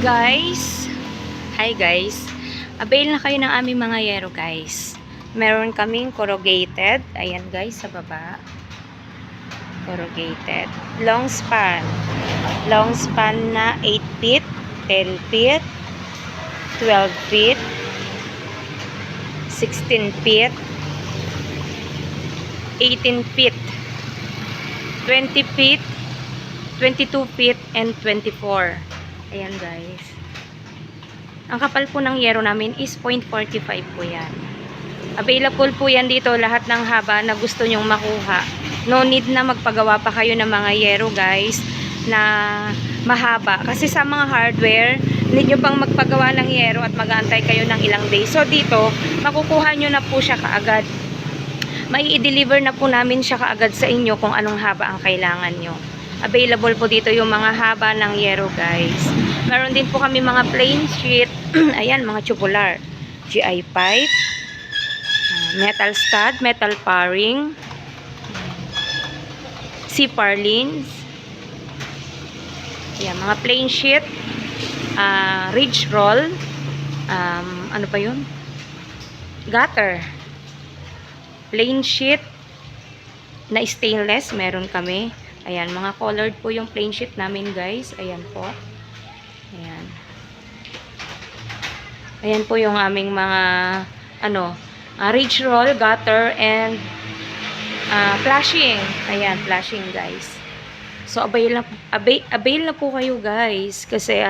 Guys, hi guys. Avail na kayo ng aming mga yero guys. Meron kaming corrugated. Ayan guys, sa baba. Corrugated. Long span. Long span na 8 feet, 10 feet, 12 feet, 16 feet, 18 feet, 20 feet, 22 feet, and 24. Ayan guys. Ang kapal po ng yero namin is 0.45 po yan. Available po yan dito lahat ng haba na gusto nyong makuha. No need na magpagawa pa kayo ng mga yero guys na mahaba. Kasi sa mga hardware, need nyo pang magpagawa ng yero at mag-aantay kayo ng ilang days. So dito, makukuha nyo na po siya kaagad. May i-deliver na po namin siya kaagad sa inyo kung anong haba ang kailangan nyo. Available po dito yung mga haba ng yero guys. Meron din po kami mga plain sheet. Ayan, mga tubular. GI pipe. ah, metal stud, metal paring. C-parlins. Ayan, mga plain sheet. ah, ridge roll. Um, ano pa yun? Gutter. Plain sheet na stainless, meron kami. Ayan, mga colored po yung plain sheet namin, guys. Ayan po. Ayan. Ayan po yung aming mga, ano, uh, ridge roll, gutter, and uh, flashing. Ayan, flashing, guys. So, avail na, avail, avail na po kayo, guys. Kasi,